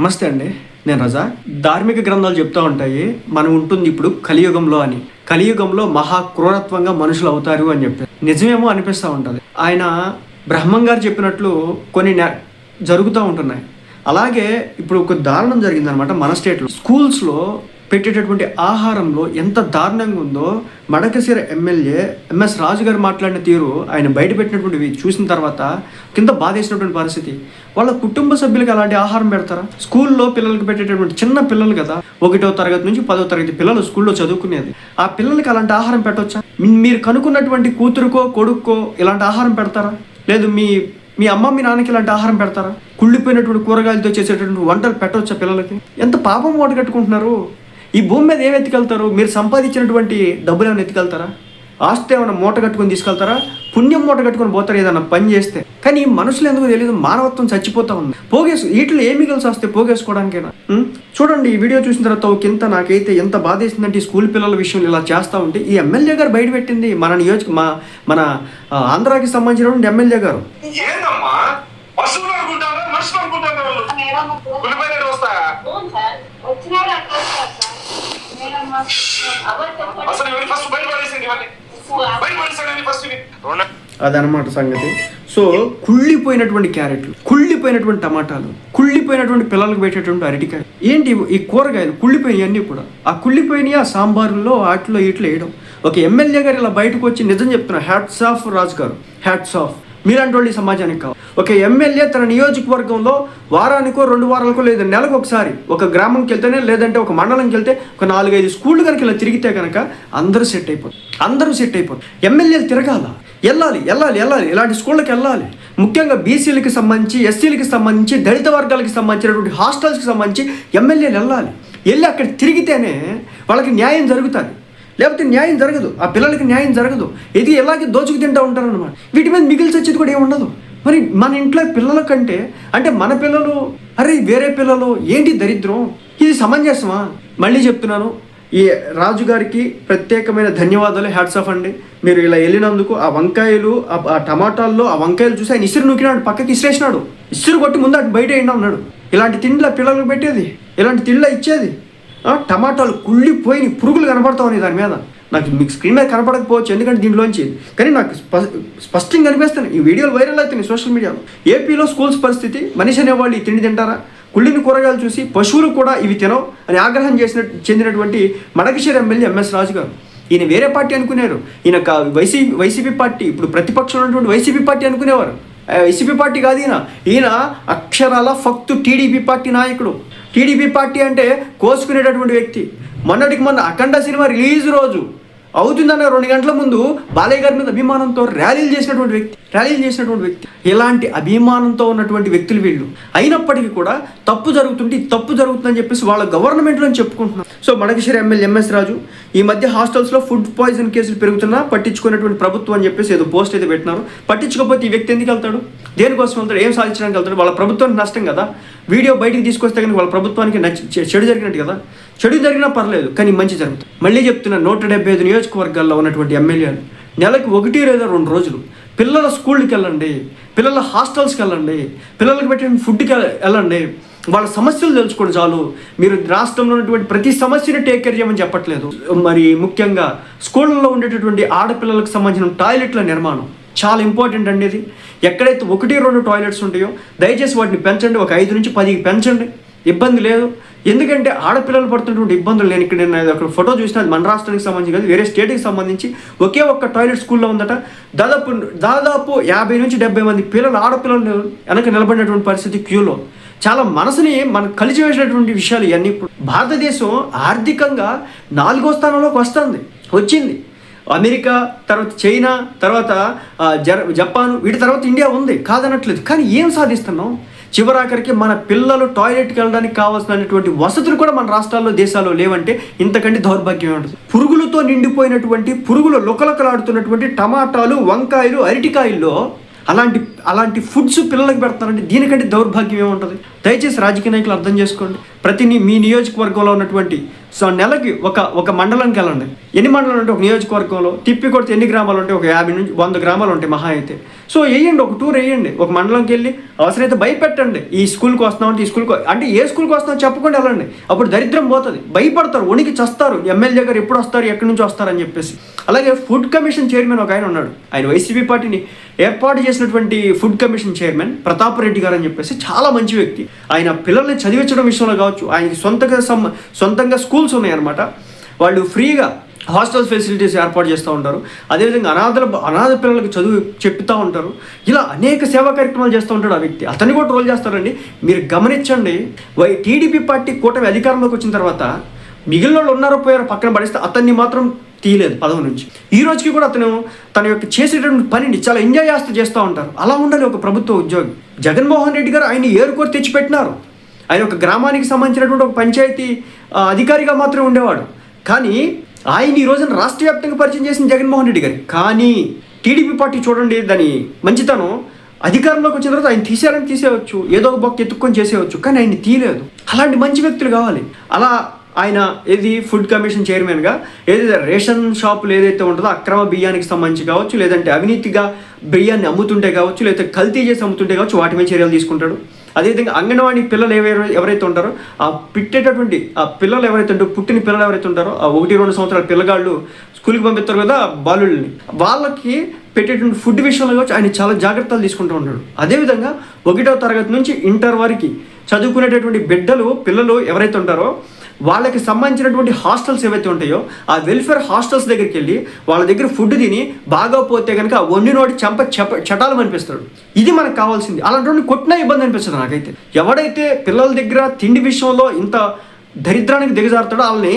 నమస్తే అండి నేను రజా. ధార్మిక గ్రంథాలు చెప్తూ ఉంటాయి మనం ఉంటుంది ఇప్పుడు కలియుగంలో అని. కలియుగంలో మహా క్రూరత్వంగా మనుషులు అవుతారు అని చెప్పి. నిజమేమో అనిపిస్తూ ఉంటుంది. ఆయన బ్రహ్మం గారు చెప్పినట్లు కొన్ని జరుగుతూ ఉంటున్నాయి. అలాగే ఇప్పుడు ఒక దారుణం జరిగిందనమాట మన స్టేట్లో స్కూల్స్లో పెట్టేటటువంటి ఆహారంలో ఎంత దారుణంగా ఉందో మడకసిర ఎమ్మెల్యే ఎంఎస్ రాజు గారు మాట్లాడిన తీరు ఆయన బయట పెట్టినటువంటివి చూసిన తర్వాత కింద బాధేసినటువంటి పరిస్థితి. వాళ్ళ కుటుంబ సభ్యులకు అలాంటి ఆహారం పెడతారా? స్కూల్లో పిల్లలకి పెట్టేటటువంటి చిన్న పిల్లలు కదా ఒకటో తరగతి నుంచి పదో తరగతి పిల్లలు స్కూల్లో చదువుకునేది. ఆ పిల్లలకి అలాంటి ఆహారం పెట్టొచ్చా? మీరు కనుక్కున్నటువంటి కూతురుకో కొడుక్కో ఇలాంటి ఆహారం పెడతారా? లేదు మీ మీ అమ్మ మీ నాన్నకి ఇలాంటి ఆహారం పెడతారా? కుళ్ళిపోయినటువంటి కూరగాయలతో చేసేటటువంటి వంటలు పెట్టవచ్చా పిల్లలకి? ఎంత పాపం మూట కట్టుకుంటున్నారు? ఈ భూమి మీద ఏం ఎత్తుకెళ్తారు? మీరు సంపాదించినటువంటి డబ్బులు ఏమైనా ఎత్తుకెళ్తారా? ఆస్తి ఏమైనా మూట కట్టుకొని తీసుకెళ్తారా? పుణ్యం మూట కట్టుకొని పోతారు ఏదైనా పని చేస్తే? కానీ ఈ మనుషులు ఎందుకు తెలియదు మానవత్వం చచ్చిపోతా ఉంది. పోగేసు వీటిలో ఏ మిగిల్సి వస్తే పోగేసుకోవడానికైనా? చూడండి ఈ వీడియో చూసిన తర్వాత ఒకంత నాకైతే ఎంత బాధేసిందంటే ఈ స్కూల్ పిల్లల విషయంలో ఇలా చేస్తూ ఉంటే ఈ ఎమ్మెల్యే గారు బయట పెట్టింది మన నియోజక మా మన ఆంధ్రాకి సంబంధించినటువంటి ఎమ్మెల్యే గారు. అసలు ఇవన్నీ? ఫస్ట్ ఇవన్నీ ఫస్ట్ అదనమాట సంగతి. సో కుళ్ళిపోయినటువంటి క్యారెట్లు కుళ్ళిపోయినటువంటి టమాటాలు కుళ్ళిపోయినటువంటి పిల్లలకు పెట్టేటువంటి అరటికాయ ఏంటి ఈ కూరగాయలు కుళ్ళిపోయినవి అన్నీ కూడా. ఆ కుళ్ళిపోయినవి ఆ సాంబారులో వాటిలో ఇట్లా వేయడం. ఒక ఎమ్మెల్యే గారు ఇలా బయటకు వచ్చి నిజం చెప్తున్నా హ్యాట్స్ ఆఫ్ రాజు గారు హ్యాట్స్ ఆఫ్ మీరంటోళ్ళు సమాజానికి కావాలి. ఒక ఎమ్మెల్యే తన నియోజకవర్గంలో వారానికో రెండు వారాలకో లేదా నెలకు ఒకసారి ఒక గ్రామంకి వెళ్తేనే లేదంటే ఒక మండలంకి వెళ్తే ఒక నాలుగైదు స్కూళ్ళు కనుక ఇలా తిరిగితే కనుక అందరూ సెట్ అయిపోతారు. అందరూ సెట్ అయిపోతారు. ఎమ్మెల్యేలు తిరగాల. వెళ్ళాలి వెళ్ళాలి వెళ్ళాలి. ఇలాంటి స్కూళ్ళకి వెళ్ళాలి. ముఖ్యంగా బీసీలకి సంబంధించి ఎస్సీలకి సంబంధించి దళిత వర్గాలకి సంబంధించినటువంటి హాస్టల్స్కి సంబంధించి ఎమ్మెల్యేలు వెళ్ళాలి. వెళ్ళి అక్కడ తిరిగితేనే వాళ్ళకి న్యాయం జరుగుతుంది. లేకపోతే న్యాయం జరగదు. ఆ పిల్లలకి న్యాయం జరగదు. ఇది ఎలాగే దోచుకు తింటూ ఉంటారు అనమాట వీటి మీద మిగిలిచి వచ్చేది కూడా ఏమి ఉండదు మరి మన ఇంట్లో పిల్లల కంటే అంటే మన పిల్లలు అరే వేరే పిల్లలు ఏంటి దరిద్రం? ఇది సమంజసమా? మళ్ళీ చెప్తున్నాను. ఈ రాజు గారికి ప్రత్యేకమైన ధన్యవాదాలు హ్యాట్స్ ఆఫ్ అండి. మీరు ఇలా వెళ్ళినందుకు ఆ వంకాయలు ఆ- టమాటాల్లో ఆ వంకాయలు చూసి ఆయన ఇసురు నూకినాడు పక్కకి ఇసిరేసినాడు. ఇసురు కొట్టి ముందు అటు బయట వేయండి అన్నాడు. ఇలాంటి తిండ్ల పిల్లలకు పెట్టేది. ఇలాంటి తిండ్ల ఇచ్చేది. టమాటాలు కుళ్ళిపోయి పురుగులు కనపడతావు దాని మీద. నాకు మీకు స్క్రీన్ మీద కనపడకపోవచ్చు ఎందుకంటే దీంట్లోంచి. కానీ నాకు స్ప- స్పష్టంగా కనిపిస్తున్నాయి ఈ వీడియోలు వైరల్ అవుతున్నాయి సోషల్ మీడియాలో ఏపీలో స్కూల్స్ పరిస్థితి మనిషి అనేవాళ్ళు ఈ తిండి తింటారా? కుళ్ళిన కూరగాయలు చూసి పశువులు కూడా ఇవి తినవు అని ఆగ్రహం చేసిన చెందినటువంటి మడకశిర ఎమ్మెల్యే ఎంఎస్ రాజు గారు ఈయన వేరే పార్టీ అనుకునేవారు. ఈయన వైసీపీ వైసీపీ పార్టీ ఇప్పుడు ప్రతిపక్షంలో ఉన్నటువంటి వైసీపీ పార్టీ అనుకునేవారు. వైసీపీ పార్టీ కాదు ఈయన. ఈయన అక్షరాల ఫక్తు టీడీపీ పార్టీ నాయకుడు. టీడీపీ పార్టీ అంటే కోసుకునేటటువంటి వ్యక్తి. మొన్నటికి మొన్న అఖండ సినిమా రిలీజ్ రోజు అవుతుందన్న రెండు గంటల ముందు బాలయ్య గారి మీద అభిమానంతో ర్యాలీలు చేసినటువంటి వ్యక్తి. ర్యాలీలు చేసినటువంటి వ్యక్తి. ఇలాంటి అభిమానంతో ఉన్నటువంటి వ్యక్తులు వీళ్ళు. అయినప్పటికీ కూడా తప్పు జరుగుతుంటే తప్పు జరుగుతుందని చెప్పేసి వాళ్ళ గవర్నమెంట్లో చెప్పుకుంటున్నారు so Madakasira MLA MS Raju ఈ మధ్య హాస్టల్స్లో ఫుడ్ పాయిజన్ కేసులు పెరుగుతున్నా పట్టించుకునేటువంటి ప్రభుత్వం అని చెప్పేసి ఏదో పోస్ట్ అయితే పెట్టినారు. పట్టించుకోకపోతే ఈ వ్యక్తి ఎందుకు వెళ్తాడు? దేనికోసం వెళ్తాడు? ఏం సాధించడానికి వెళ్తాడు? వాళ్ళ ప్రభుత్వానికి నష్టం కదా. వీడియో బయటికి తీసుకొస్తే కానీ వాళ్ళ ప్రభుత్వానికి నచ్చి చెడు జరిగినట్టు కదా. చెడు జరిగినా పర్లేదు కానీ మంచి జరుగుతుంది. మళ్ళీ చెప్తున్నా నూట డెబ్బై ఐదు నియోజకవర్గాల్లో ఉన్నటువంటి ఎమ్మెల్యేలు నెలకు ఒకటి లేదా రెండు రోజులు పిల్లల స్కూల్కి వెళ్ళండి పిల్లల హాస్టల్స్కి వెళ్ళండి పిల్లలకు పెట్టిన ఫుడ్కి వెళ్ళండి వాళ్ళ సమస్యలు తెలుసుకోండి చాలు. మీరు రాష్ట్రంలో ఉన్నటువంటి ప్రతి సమస్యని టేక్ కేర్ చేయమని చెప్పట్లేదు. మరి ముఖ్యంగా స్కూళ్ళలో ఉండేటటువంటి ఆడపిల్లలకు సంబంధించిన టాయిలెట్ల నిర్మాణం చాలా ఇంపార్టెంట్ అండి ఇది. ఎక్కడైతే ఒకటి రెండు టాయిలెట్స్ ఉంటాయో దయచేసి వాటిని పెంచండి. ఒక ఐదు నుంచి పదికి పెంచండి. ఇబ్బంది లేదు. ఎందుకంటే ఆడపిల్లలు పడుతున్నటువంటి ఇబ్బందులు నేను ఇక్కడ నేను ఒక ఫోటో చూసిన అది మన రాష్ట్రానికి సంబంధించి కాదు వేరే స్టేట్కి సంబంధించి ఒకే ఒక్క టాయిలెట్ స్కూల్లో ఉందట. దాదాపు దాదాపు యాభై నుంచి డెబ్బై మంది పిల్లలు ఆడపిల్లలు వెనక నిలబడినటువంటి పరిస్థితి క్యూలో. చాలా మనసుని మనం కలిసి వేసినటువంటి విషయాలు ఇవన్నీ భారతదేశం ఆర్థికంగా నాలుగో స్థానంలోకి వస్తుంది వచ్చింది. అమెరికా తర్వాత చైనా తర్వాత జర్ జపాన్ వీటి తర్వాత ఇండియా ఉంది కాదనట్లేదు. కానీ ఏం సాధిస్తున్నాం? చివరాఖరికి మన పిల్లలు టాయిలెట్కి వెళ్ళడానికి కావాల్సినటువంటి వసతులు కూడా మన రాష్ట్రాల్లో దేశాల్లో లేవంటే ఇంతకంటే దౌర్భాగ్యం ఉంటుంది. పురుగులతో నిండిపోయినటువంటి పురుగులు లుకలకలాడుతున్నటువంటి టమాటాలు వంకాయలు అరటికాయల్లో అలాంటి అలాంటి ఫుడ్స్ పిల్లలకు పెడతారంటే దీనికంటే దౌర్భాగ్యం ఏముంటుంది? దయచేసి రాజకీయ నాయకులు అర్థం చేసుకోండి. ప్రతి మీ నియోజకవర్గంలో ఉన్నటువంటి సో నెలకి ఒక ఒక మండలానికి వెళ్ళండి. ఎన్ని మండలాలు ఉంటాయి ఒక నియోజకవర్గంలో తిప్పి కొడితే ఎన్ని గ్రామాలు ఉంటాయి ఒక యాభై నుంచి వంద గ్రామాలు ఉంటాయి మహా అయితే. సో వేయండి ఒక టూర్ వేయండి. ఒక మండలంకి వెళ్ళి అవసరమైతే భయపెట్టండి. ఈ స్కూల్కి వస్తున్నామంటే ఈ స్కూల్కి అంటే ఏ స్కూల్కి వస్తున్నాం చెప్పకుండా వెళ్ళండి. అప్పుడు దరిద్రం పోతుంది. భయపడతారు ఉనికి చస్తారు. ఎమ్మెల్యే గారు ఎప్పుడు వస్తారు ఎక్కడి నుంచి వస్తారని చెప్పేసి. అలాగే ఫుడ్ కమిషన్ చైర్మన్ ఒక ఆయన ఉన్నాడు. ఆయన వైసీపీ పార్టీని ఏర్పాటు చేసినటువంటి food commission chairman Pratap Reddy గారు అని చెప్పేసి చాలా మంచి వ్యక్తి. ఆయన పిల్లల్ని చదివించడం విషయంలో కావచ్చు ఆయనకి సొంతగా సమ్ సొంతంగా స్కూల్స్ ఉన్నాయన్నమాట. వాళ్ళు ఫ్రీగా హాస్టల్ ఫెసిలిటీస్ ఏర్పాటు చేస్తూ ఉంటారు. అదేవిధంగా అనాథల అనాథ పిల్లలకు చదువు చెప్తూ ఉంటారు. ఇలా అనేక సేవా కార్యక్రమాలు చేస్తూ ఉంటాడు ఆ వ్యక్తి. అతన్ని కూడా రోల్ చేస్తారండి. మీరు గమనించండి వై టీడీపీ పార్టీ కూటమి అధికారంలోకి వచ్చిన తర్వాత మిగిలిన వాళ్ళు ఉన్నారో పోయారో పక్కన పడిస్తే అతన్ని మాత్రం తీయలేదు పదవి నుంచి. ఈ రోజుకి కూడా అతను తన యొక్క చేసేటటువంటి పనిని చాలా ఎంజాయ్ చేస్తూ చేస్తూ ఉంటారు. అలా ఉండాలి ఒక ప్రభుత్వ ఉద్యోగి. జగన్మోహన్ రెడ్డి గారు ఆయన ఏరుకోరు తెచ్చిపెట్టినారు. ఆయన ఒక గ్రామానికి సంబంధించినటువంటి ఒక పంచాయతీ అధికారిగా మాత్రమే ఉండేవాడు. కానీ ఆయన ఈ రోజున రాష్ట్ర వ్యాప్తంగా పరిచయం చేసిన జగన్మోహన్ రెడ్డి గారు. కానీ టీడీపీ పార్టీ చూడండి దాని మంచితనం అధికారంలోకి వచ్చిన తర్వాత ఆయన తీసేయాలని తీసేయవచ్చు ఏదో ఒక బొక్క ఎత్తుక్కొని చేసేయవచ్చు కానీ ఆయన తీయలేదు. అలాంటి మంచి వ్యక్తులు కావాలి. అలా ఆయన ఏది ఫుడ్ కమిషన్ చైర్మన్గా ఏదైతే రేషన్ షాపులు ఏదైతే ఉంటుందో అక్రమ బియ్యానికి సంబంధించి కావచ్చు లేదంటే అవినీతిగా బియ్యాన్ని అమ్ముతుంటే కావచ్చు లేకపోతే కల్తీ చేసి అమ్ముతుంటే కావచ్చు వాటి మీద చర్యలు తీసుకుంటాడు. అదేవిధంగా అంగన్వాడీ పిల్లలు ఎవరు ఎవరైతే ఉంటారో ఆ పెట్టేటటువంటి ఆ పిల్లలు ఎవరైతే ఉంటారో పుట్టిన పిల్లలు ఎవరైతే ఉంటారో ఆ ఒకటి రెండు సంవత్సరాల పిల్లగాళ్ళు స్కూల్కి పంపిస్తారు కదా బాలుల్ని వాళ్ళకి పెట్టేటువంటి ఫుడ్ విషయంలో కావచ్చు ఆయన చాలా జాగ్రత్తలు తీసుకుంటూ ఉంటాడు. అదేవిధంగా ఒకటో తరగతి నుంచి ఇంటర్ వరకు చదువుకునేటటువంటి బిడ్డలు పిల్లలు ఎవరైతే ఉంటారో వాళ్ళకి సంబంధించినటువంటి హాస్టల్స్ ఏవైతే ఉంటాయో ఆ వెల్ఫేర్ హాస్టల్స్ దగ్గరికి వెళ్ళి వాళ్ళ దగ్గర ఫుడ్ తిని బాగా పోతే కనుక వండి నోటి చెంప చెప చటాలు అనిపిస్తాడు ఇది మనకు కావాల్సింది. అలాంటి కొట్టినా ఇబ్బంది అనిపిస్తుంది నాకైతే. ఎవడైతే పిల్లల దగ్గర తిండి విషయంలో ఇంత దరిద్రానికి దిగజారుతాడో వాళ్ళని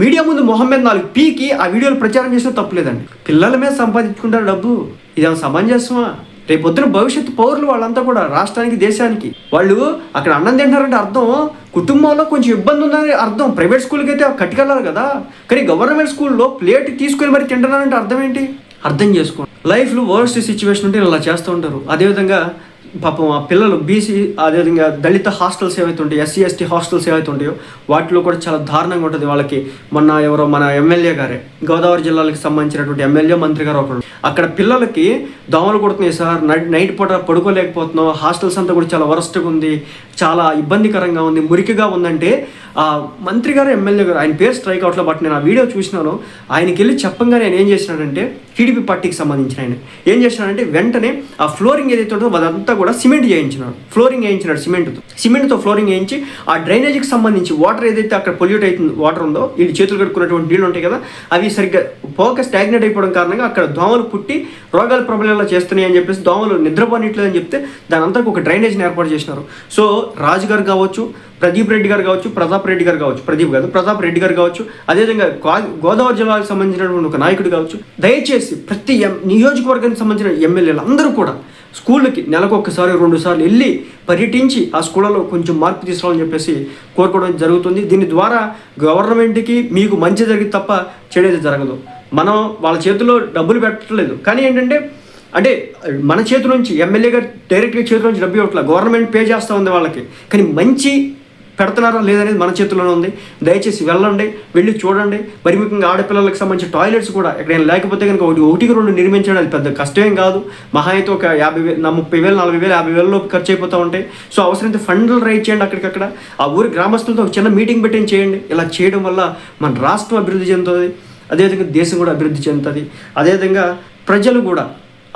మీడియా ముందు మొహం మీద నాలుగు పీకి ఆ వీడియోలు ప్రచారం చేసినా తప్పులేదండి. పిల్లల మీద సంపాదించుకుంటారు డబ్బు. ఇదేమో సమంజసమా? రేపు పొద్దున భవిష్యత్తు పౌరులు వాళ్ళంతా కూడా రాష్ట్రానికి దేశానికి వాళ్ళు అక్కడ అన్నం తింటారంటే అర్థం. కుటుంబంలో కొంచెం ఇబ్బంది ఉందని అర్థం. ప్రైవేట్ స్కూల్కి అయితే కట్టుకెళ్ళాలి కదా. కానీ గవర్నమెంట్ స్కూల్లో ప్లేట్ తీసుకొని మరి తింటున్నారంటే అర్థం ఏంటి? అర్థం చేసుకోండి. లైఫ్లో వర్స్ట్ సిచ్యువేషన్ ఉంటే ఇలా చేస్తూ ఉంటారు. అదేవిధంగా పాపం ఆ పిల్లలు బీసీ అదేవిధంగా దళిత హాస్టల్స్ ఏవైతే ఉంటాయో ఎస్సీ ఎస్టీ హాస్టల్స్ ఏవైతే ఉంటాయో వాటిలో కూడా చాలా దారుణంగా ఉంటుంది. వాళ్ళకి మొన్న ఎవరో మన ఎమ్మెల్యే గారే గోదావరి జిల్లాలకు సంబంధించినటువంటి ఎమ్మెల్యే మంత్రి గారు ఒకరు అక్కడ పిల్లలకి దోమలు కొడుతున్నాయి సార్. నైట్ నైట్ పూట పడుకోలేకపోతున్నాం. హాస్టల్స్ అంతా కూడా చాలా వరస్ట్గా ఉంది. చాలా ఇబ్బందికరంగా ఉంది మురికిగా ఉందంటే ఆ మంత్రి గారు ఎమ్మెల్యే గారు ఆయన పేరు స్ట్రైక్ అవుట్లో బట్ నేను ఆ వీడియో చూసినాను. ఆయనకి వెళ్ళి చెప్పంగానే ఆయన ఏం చేసినాడంటే టీడీపీ పార్టీకి సంబంధించిన ఆయన ఏం చేసినాడంటే వెంటనే ఆ ఫ్లోరింగ్ ఏదైతే ఉంటుందో అదంతా కూడా సిమెంట్ చేయించినాడు. ఫ్లోరింగ్ వేయించినాడు సిమెంట్తో సిమెంట్తో ఫ్లోరింగ్ వేయించి ఆ డ్రైనేజీకి సంబంధించి వాటర్ ఏదైతే అక్కడ పొల్యూట్ అవుతుంది వాటర్ ఉందో వీళ్ళు చేతులు కట్టుకున్నటువంటి నీళ్ళు ఉంటాయి కదా అవి సరిగ్గా పోక స్టాగ్నేట్ అయిపోవడం కారణంగా అక్కడ దోమలు పుట్టి రోగాల ప్రబలంగా చేస్తున్నాయి అని చెప్పేసి దోమలు నిద్రపోనిట్లేదు అని చెప్తే దాని అంతా ఒక డ్రైనేజ్ని ఏర్పాటు చేసినారు. సో రాజు గారు కావచ్చు ప్రదీప్ రెడ్డి గారు కావచ్చు ప్రతాప్ రెడ్డి గారు కావచ్చు ప్రదీప్ కాదు ప్రతాప్ రెడ్డి గారు కావచ్చు అదేవిధంగా గోదావరి జిల్లాకు సంబంధించినటువంటి ఒక నాయకుడు కావచ్చు దయచేసి ప్రతి ఎం- నియోజకవర్గానికి సంబంధించిన ఎమ్మెల్యేలు అందరూ కూడా స్కూళ్ళకి నెలకు ఒక్కసారి రెండు సార్లు వెళ్ళి పర్యటించి ఆ స్కూళ్ళలో కొంచెం మార్పు తీసుకోవాలని చెప్పేసి కోరుకోవడం జరుగుతుంది. దీని ద్వారా గవర్నమెంట్కి మీకు మంచి జరిగింది తప్ప చెడేది జరగదు. మనం వాళ్ళ చేతిలో డబ్బులు పెట్టట్లేదు. కానీ ఏంటంటే అంటే మన చేతి నుంచి ఎమ్మెల్యే గారు డైరెక్ట్గా చేతి నుంచి డబ్బు ఇవ్వట్లేదు గవర్నమెంట్ పే చేస్తూ ఉంది వాళ్ళకి. కానీ మంచి పెడుతున్నారా లేదనేది మన చేతిలోనే ఉంది. దయచేసి వెళ్ళండి వెళ్ళి చూడండి. మరి ముఖ్యంగా ఆడపిల్లలకు సంబంధించిన టాయిలెట్స్ కూడా ఎక్కడైనా లేకపోతే కనుక ఒకటి ఒకటికి రెండు నిర్మించడం అది పెద్ద కష్టమేం కాదు. మహా అయితే ఒక యాభై వేలు నా ముప్పై వేలు నలభై వేలు యాభై వేలలో ఖర్చు అయిపోతూ ఉంటాయి. సో అవసరమైతే ఫండ్లు రైట్ చేయండి అక్కడికక్కడ. ఆ ఊరి గ్రామస్తులతో ఒక చిన్న మీటింగ్ పెట్టి చేయండి. ఇలా చేయడం వల్ల మన రాష్ట్రం అభివృద్ధి చెందుతుంది. అదేవిధంగా దేశం కూడా అభివృద్ధి చెందుతుంది. అదేవిధంగా ప్రజలు కూడా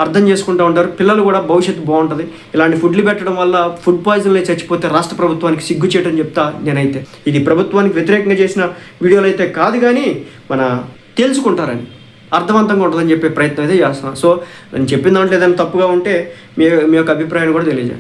అర్థం చేసుకుంటూ ఉంటారు. పిల్లలు కూడా భవిష్యత్తు బాగుంటుంది. ఇలాంటి ఫుడ్లు పెట్టడం వల్ల ఫుడ్ పాయిజన్లే చచ్చిపోతే రాష్ట్ర ప్రభుత్వానికి సిగ్గు చేయటం చెప్తా నేనైతే. ఇది ప్రభుత్వానికి వ్యతిరేకంగా చేసిన వీడియోలు అయితే కాదు కానీ మన తెలుసుకుంటారని అర్థవంతంగా ఉంటుందని చెప్పే ప్రయత్నం అయితే చేస్తున్నాను సో నేను చెప్పిన దాంట్లో ఏదైనా తప్పుగా ఉంటే మీ మీ యొక్క అభిప్రాయాన్ని కూడా తెలియజేయండి.